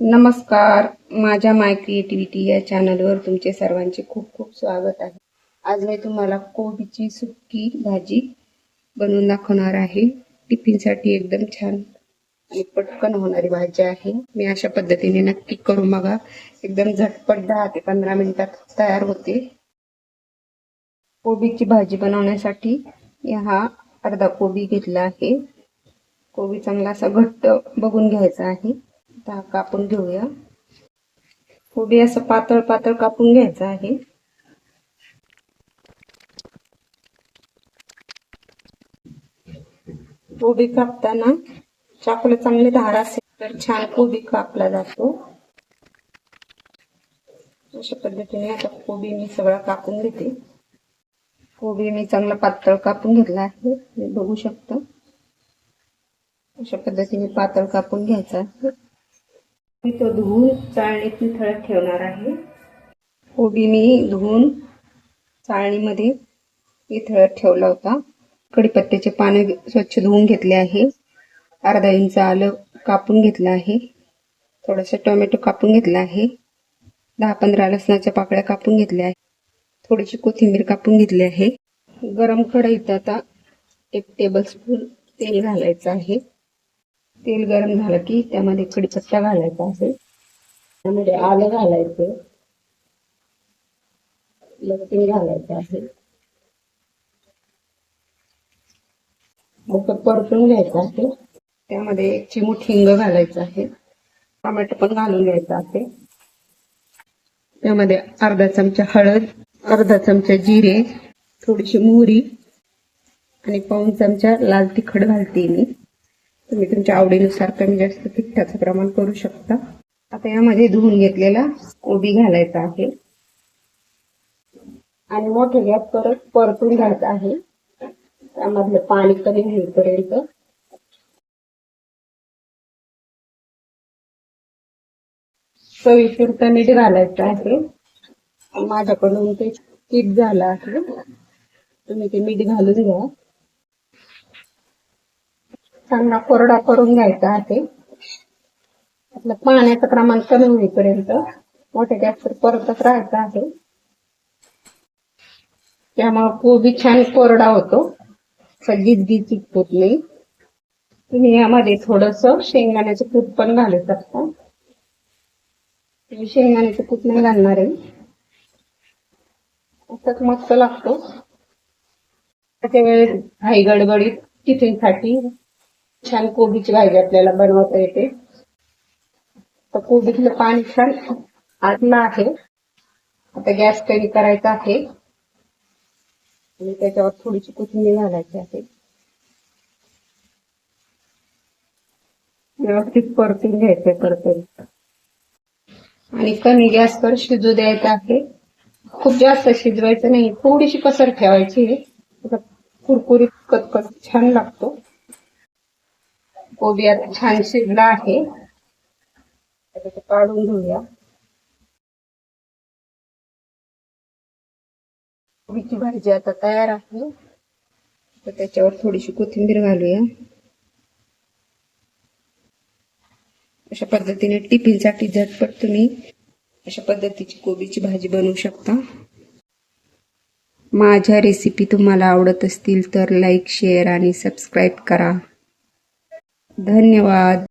नमस्कार. माझ्या माय क्रिएटिव्हिटी या चॅनलवर तुमचे सर्वांचे खूप खूप स्वागत आहे. आज मी तुम्हाला कोबीची सुक्की भाजी बनवून दाखवणार आहे. टिफिनसाठी एकदम छान आणि पटकन होणारी भाजी आहे. मी अशा पद्धतीने नक्की करून बघा. एकदम झटपट दहा ते पंधरा मिनिटात तयार होते. कोबीची भाजी बनवण्यासाठी हा अर्धा कोबी घेतला आहे. कोबी चांगला असा घट्ट बघून घ्यायचा आहे. आता कापून घेऊया. कोबी असं पातळ पातळ कापून घ्यायचं आहे. कोबी कापताना चाकूला चांगले धार असेल तर छान कोबी कापला जातो. अशा पद्धतीने आता कोबी मी सगळा कापून घेते. कोबी मी चांगला पातळ कापून घेतला आहे. बघू शकता. अशा पद्धतीने पातळ कापून घ्यायचा आहे. मी तो धुवून चाळणीत निथळत ठेवणार आहे. कोबी मी धुवून चाळणीमध्ये निथळत ठेवला होता. कढीपत्त्याचे पाने स्वच्छ धुवून घेतले आहे. अर्धा इंच आलं कापून घेतलं आहे. थोडंसं टोमॅटो कापून घेतला आहे. दहा पंधरा लसणाच्या पाकळ्या कापून घेतल्या आहे. थोडीशी कोथिंबीर कापून घेतली आहे. गरम कढईत आता एक टेबलस्पून तेल घालायचं आहे. तेल गरम झालं की त्यामध्ये कडीपत्ता घालायचा आहे. त्यामध्ये आलं घालायचं. लसूण घालायचं आहे. मग परतून घ्यायचं आहे. त्यामध्ये एक चिमूट हिंग घालायचं आहे. टोमॅटो पण घालून घ्यायचा आहे. त्यामध्ये अर्धा चमचा हळद अर्धा चमचा जिरे थोडीशी मोहरी आणि पाऊन चमचा लाल तिखट घालते मी. तुम्ही तुमच्या आवडीनुसार कमी जास्त तिखटाचं प्रमाण करू शकता. आता यामध्ये धुवून घेतलेला कोबी घालायचा आहे. आणि मोठे गॅस परत परतून घ्यायचं आहे. त्यामधलं पाणी कमी होईपर्यंत. चवीपुरतं मीठ घालायचं आहे. माझ्याकडून ते कीट झालं आहे. तुम्ही ते मीठ घालून घ्या. चांगला कोरडा करून घ्यायचा आहे. आपलं पाण्याचं प्रमाण कमी होईपर्यंत मोठ्या गॅसवर परतच राहायचं आहे. त्यामुळं कोबी छान कोरडा होतो. गिजगिजीत होत नाही तुम्ही यामध्ये थोडस शेंगदाण्याचं कूट पण घालू शकता. तुम्ही शेंगदाण्याचं कूट नाही घालणार आहे. असंच मस्त लागतो. त्याच्या वेळेस घाई गडबडीत टिफिनसाठी छान कोबीची भाजी आपल्याला बनवता येते. तर कोबीतलं पाणी छान आतलं आहे. आता गॅस कमी करायचा आहे. आणि त्याच्यावर थोडीशी कोथिंबीर घालायची आहे. व्यवस्थित परतून घ्यायचे परतून. आणि कमी गॅसवर शिजू द्यायचं आहे. खूप जास्त शिजवायचं नाही. थोडीशी कसर ठेवायची आहे. कुरकुरीत कचकच छान लागतो. कोबी आता छान शिजला आहे. आता ते काढून घेऊया. कोबीची भाजी आता तयार आहे. तर त्याच्यावर थोडीशी कोथिंबीर घालूया. अशा पद्धतीने टिफिनसाठी झटपट तुम्ही अशा पद्धतीची कोबीची भाजी बनवू शकता. माझ्या रेसिपी तुम्हाला आवडत असतील तर लाईक शेअर आणि सबस्क्राईब करा. धन्यवाद